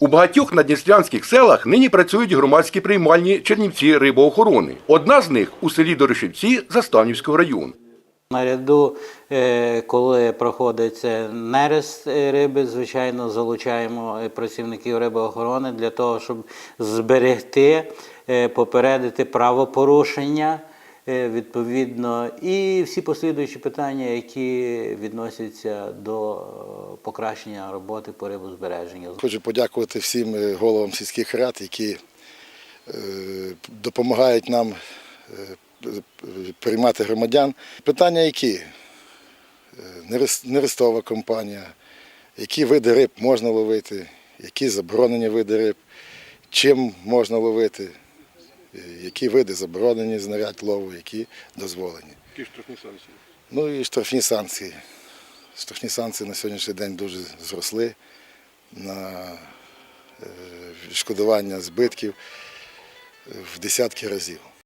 У багатьох надністрянських селах нині працюють громадські приймальні Чернівці рибоохорони. Одна з них у селі Дорошівці Заставнівського району. Наряду, е, коли проходиться нерест е, риби, звичайно, залучаємо е, працівників рибоохорони для того, щоб зберегти, попередити правопорушення, відповідно, і всі послідуючі питання, які відносяться до е, покращення роботи по рибозбереженню. Хочу подякувати всім е, головам сільських рад, які е, допомагають нам е, приймати громадян. Питання які? Е, Нерестова компанія, які види риб можна ловити, які заборонені види риб, чим можна ловити, е, які види заборонені знарядь лову, які дозволені. Які штрафні санкції? Ну і штрафні санкції. Штрафні санкції на сьогоднішній день дуже зросли на е, відшкодування збитків в десятки разів.